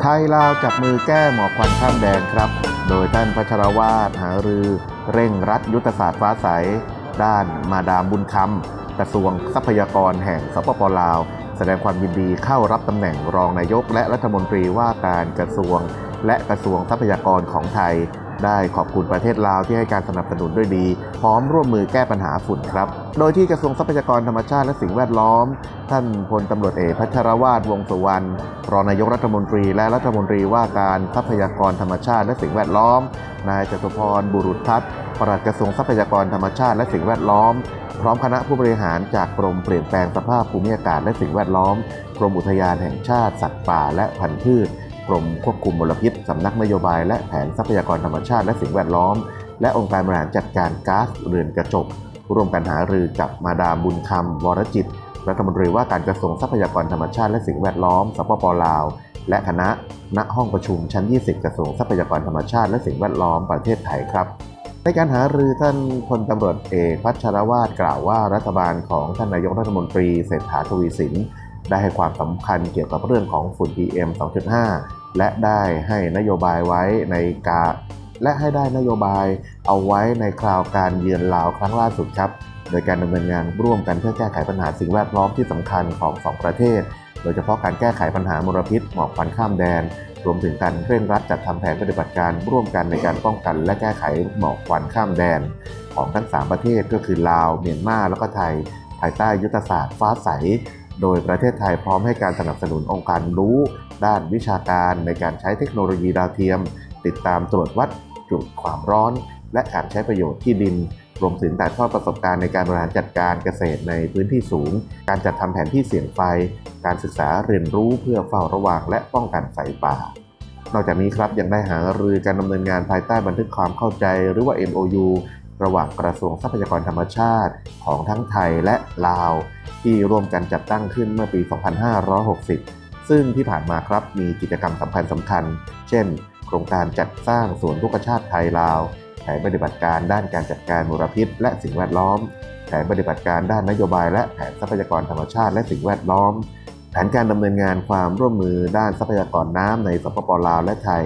ไทยลาวจับมือแก้หมอกควันข้ามแดนครับ โดยท่านพัชรวาทหารือเร่งรัดยุทธศาสตร์ฟ้าใส ด้านมาดามบุญคำกระทรวงทรัพยากรแห่งสปปลาว แสดงความยินดีเข้ารับตำแหน่งรองนายกและรัฐมนตรีว่าการกระทรวง และกระทรวงทรัพยากรของไทย ได้ขอบคุณประเทศลาวที่ให้การสนับสนุนด้วยดี พร้อมร่วมมือแก้ปัญหาฝุ่นครับ โดยที่กระทรวงทรัพยากรธรรมชาติและสิ่งแวดล้อม ท่านพลตำรวจเอกพัชรวาทวงศ์สุวรรณรองนายกรัฐมนตรี และรัฐมนตรีว่าการทรัพยากรธรรมชาติและสิ่งแวดล้อม นายจตุพรบุรุษพัฒน์ปลัดกระทรวงทรัพยากรธรรมชาติและสิ่งแวดล้อม พร้อมคณะผู้บริหารจากกรมเปลี่ยนแปลงสภาพภูมิอากาศและสิ่งแวดล้อม กรมอุทยานแห่งชาติสัตว์ป่าและพันธุ์พืช กรมควบคุมมลพิษ สำนักนโยบายและแผนทรัพยากรธรรมชาติและสิ่งแวดล้อม และองค์การบริหารจัดการก๊าซเรือนกระจก ร่วมกันหารือกับมาดามบุญคำวรจิต รัฐมนตรีว่าการกระทรวงทรัพยากรธรรมชาติและสิ่งแวดล้อม สปปลาว และคณะ ณ ห้องประชุมชั้น 20 กระทรวงทรัพยากรธรรมชาติและสิ่งแวดล้อมประเทศไทยครับในการหารือท่านพลตำรวจเอกพัชรวาทกล่าวว่ารัฐบาลของท่านนายกรัฐมนตรีเศรษฐาทวีสิน ได้ให้ความสำคัญเกี่ยวกับเรื่องของฝุ่น PM 2.5 และได้ให้นโยบายไว้ในการและให้ได้นโยบายเอาไว้ในคราวการเยือนลาวครั้งล่าสุดครับ โดยการดำเนินงานร่วมกันเพื่อแก้ไขปัญหาสิ่งแวดล้อมที่สำคัญของสองประเทศ โดยเฉพาะการแก้ไขปัญหามลพิษหมอกควันข้ามแดน รวมถึงการเร่งรัดจัดทำแผนปฏิบัติการร่วมกันในการป้องกัน และแก้ไขหมอกควันข้ามแดน ของทั้ง 3 ประเทศก็คือลาว เมียนมา แล้วก็ไทย ภายใต้ยุทธศาสตร์ฟ้าใส โดยประเทศไทยพร้อมให้การสนับสนุนองค์การรู้ ด้านวิชาการในการใช้เทคโนโลยีดาวเทียม ติดตามตรวจวัดจุดความร้อน และการใช้ประโยชน์ที่ดิน รวมถึงถ่ายทอดประสบการณ์ในการบริหารจัดการเกษตรในพื้นที่สูง การจัดทำแผนที่เสี่ยงไฟ การศึกษาเรียนรู้เพื่อเฝ้าระวังและป้องกันไฟป่า นอกจากนี้ครับยังได้หารือการดำเนินงานภายใต้บันทึกความเข้าใจหรือว่า MOU ระหว่างกระทรวงทรัพยากรธรรมชาติของทั้งไทยและลาว ที่ร่วมกันจัดตั้งขึ้นเมื่อปี 2560 ซึ่งที่ผ่านมาครับมีกิจกรรมสำคัญสำคัญ เช่น โครงการจัดสร้างสวนทุกชาติไทยลาวแผนปฏิบัติการด้านการจัดการมลพิษ และสิ่งแวดล้อม แผนปฏิบัติการด้านนโยบาย และแผนทรัพยากรธรรมชาติและสิ่งแวดล้อม แผนการดำเนินงานความร่วมมือด้านทรัพยากรน้ำในสปปลาวและไทย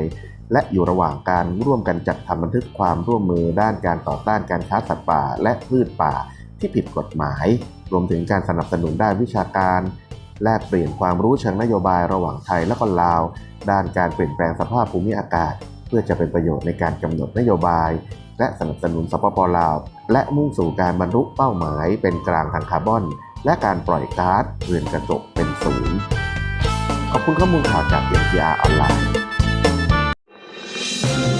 และอยู่ระหว่างการร่วมกันจัดทำบันทึกความร่วมมือด้านการต่อต้านการค้าสัตว์ป่า และพืชป่าที่ผิดกฎหมาย รวมถึงการสนับสนุนด้านวิชาการ แลกเปลี่ยนความรู้เชิงนโยบายระหว่างไทยและก็ลาว ด้านการเปลี่ยนแปลงสภาพภูมิอากาศ เพื่อจะเป็นประโยชน์ในการกำหนดนโยบาย และสนับสนุนสปปลาว และมุ่งสู่การบรรลุเป้าหมาย เป็นกลางทางคาร์บอน และการปล่อยก๊าซเรือนกระจกเป็นศูนย์ขอบคุณข้อมูลข่าวจาก NPR ออนไลน์ Thank you.